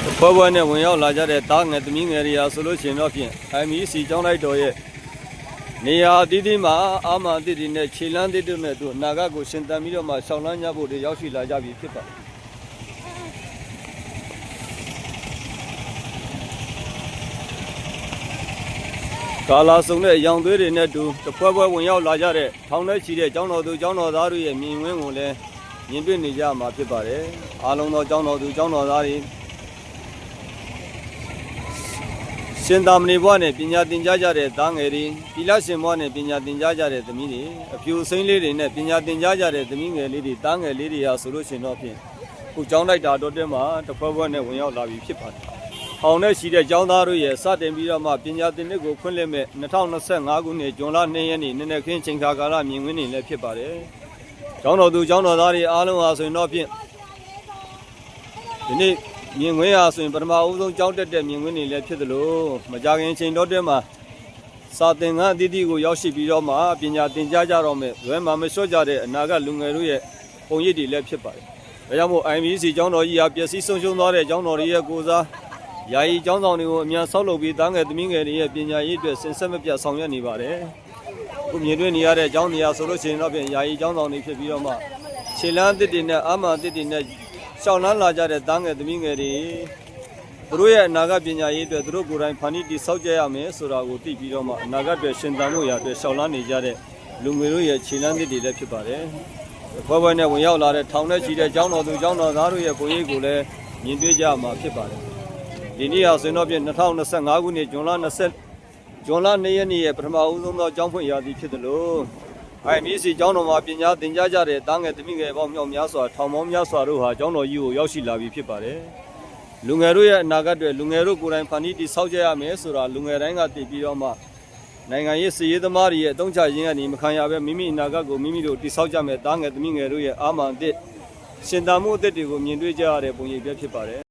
ဘွယ်ဘွယ်နဲ့ဝင်ရောက်လာကြတဲ့တားငယ်သမီးငယ်တွေဟာဆိုလို့ရှိရင်တော့ဖြင့် MEC ကျောင်းလိုက်တော်ရဲ့နေရာအသီးသီးမှာအာမအသစ်တွေနဲ့ခြေလန်းသစ်တွေနဲ့သူအနာဂတ်ကိုရှင်သန်ပြီးတော့မှရှောင်းလန်းကြဖို့တွေရောက်ရှိလာကြပြီဖြစ်ပါတယ်ကာလာစုံတဲ့အယောင်သွေးတွေနဲ့တူတပွဲပွဲဝင်ရောက်လာကြတဲ့ထောင်ထဲချီတဲ့ကျောင်းတော်သူကျောင်းတော်သားတို့ရဲ့မြင်ကွင်းကိုလည်းမြင်တွေ့နေကြမှာဖြစ်ပါတယ်အားလုံးသောကျောင်းတော်သူကျောင်းတော်သားတွေ ရှင်သာမဏေဘဝနဲ့ပညာသင်ကြားကြတဲ့သားငယ်တွေပြည်လရှင်ဘဝနဲ့ပညာသင်ကြားကြတဲ့သမီးတွေအပြူစိမ့်လေးတွေနဲ့ပညာသင်ကြားကြတဲ့သမီးငယ်လေးတွေသားငယ်လေးတွေဟာဆိုလို့ရှိရင်တော့ဖြင့်ခုကျောင်းလိုက်တာတော့တဲမှာတစ်ဖွဲဖွဲနဲ့ဝင်ရောက်လာပြီဖြစ်ပါတယ်။အောင်နဲ့ရှိတဲ့ကျောင်းသားတို့ရဲ့စတင်ပြီးတော့မှပညာသင်နှစ်ကိုဖွင့်လှစ်မဲ့2025ခုနှစ်ဇွန်လ2ရက်နေ့နည်းနည်းခင်းချိန်ခါကာလမြင်ကွင်းနေလည်းဖြစ်ပါတယ်။ကျောင်းတော်သူကျောင်းတော်သားတွေအားလုံးဟာဆိုရင်တော့ဖြင့်ဒီနေ့ မြင်ခွင့်ရဆိုရင်ပထမအဦးဆုံးကြောင်းတက်တဲ့မြင်ခွင့်တွေလည်းဖြစ်သလိုမကြခင်ချိန်တော့တဲမှာစာသင်ခန်းအသီးသီးကိုရောက်ရှိပြီးတော့မှပညာသင်ကြားကြတော့မယ်လွယ်မှာမလျှော့ကြတဲ့အနာဂတ်လူငယ်တို့ရဲ့ပုံရိပ်တွေလည်းဖြစ်ပါတယ်။ဒါကြောင့်မို့ IMC ကျောင်းတော်ကြီးဟာပျက်စီးဆုံးရှုံးသွားတဲ့ကျောင်းတော်တွေရဲ့ကိုစားယာယီကျောင်းဆောင်တွေကိုအမြန်ဆောက်လုပ်ပြီးသားငယ်သမီးငယ်တွေရဲ့ပညာရေးအတွက်စင်ဆက်မပြတ်ဆောင်ရွက်နေပါတယ်။အခုမြင်တွေ့နေရတဲ့ကျောင်းနေရာဆိုလို့ရှိရင်တော့ပြင်ယာယီကျောင်းဆောင်တွေဖြစ်ပြီးတော့မှခြေလန်းအသစ်တွေနဲ့အာမအသစ်တွေနဲ့ ရှောင်းလန်းလာကြတဲ့သားငယ်သမီးငယ်တွေသူတို့ရဲ့အနာဂတ်ပညာရေးအတွက်သူတို့ကိုယ်တိုင်ဖန်တီးတည်ဆောက်ကြရမယ်ဆိုတာကိုသိပြီးတော့မှအနာဂတ်အတွက်ရှင်သန်မှုရာအတွက်ရှောင်းလန်းနေကြတဲ့လူငယ်တို့ရဲ့ခြေလမ်းသစ်တွေလည်းဖြစ်ပါတယ်။ဘွယ်ဘွယ်နဲ့ဝင်ရောက်လာတဲ့ထောင်ထဲရှိတဲ့ကျောင်းတော်သူကျောင်းတော်သားတို့ရဲ့ကိုယ်ရေးကိုလည်းမြင်တွေ့ကြမှာဖြစ်ပါတယ်။ဒီနေ့ဟာဆိုရင်တော့ပြင်2025ခုနှစ်ဇွန်လ20ဇွန်လ2ရက်နေ့ရဲ့ပထမဦးဆုံးသောကျောင်းဖွင့်ရာသီဖြစ် တယ်လို့ IMC ကျောင်းတော်မှာပညာသင်ကြားကြတဲ့တားငယ်သမီးငယ်ပေါင်းမြောက်များစွာထောင်ပေါင်းများစွာတို့ဟာကျောင်းတော်ကြီးကိုရောက်ရှိလာပြီဖြစ်ပါတယ်။လူငယ်တို့ရဲ့အနာဂတ်တွေလူငယ်တို့ကိုယ်တိုင်ဖန်တီးတည်ဆောက်ကြရမယ်ဆိုတာလူငယ်တိုင်းကသိပြီးတော့မှနိုင်ငံရေးစည်ရေးသမားတွေရဲ့အတုံးချခြင်းကနေမခံရပဲမိမိအနာဂတ်ကိုမိမိတို့တည်ဆောက်ကြမယ်တားငယ်သမီးငယ်တို့ရဲ့အာမန်အသစ်ရှင်သာမှုအသစ်တွေကိုမြင်တွေ့ကြရတဲ့ပုံရိပ်ပဲဖြစ်ပါတယ်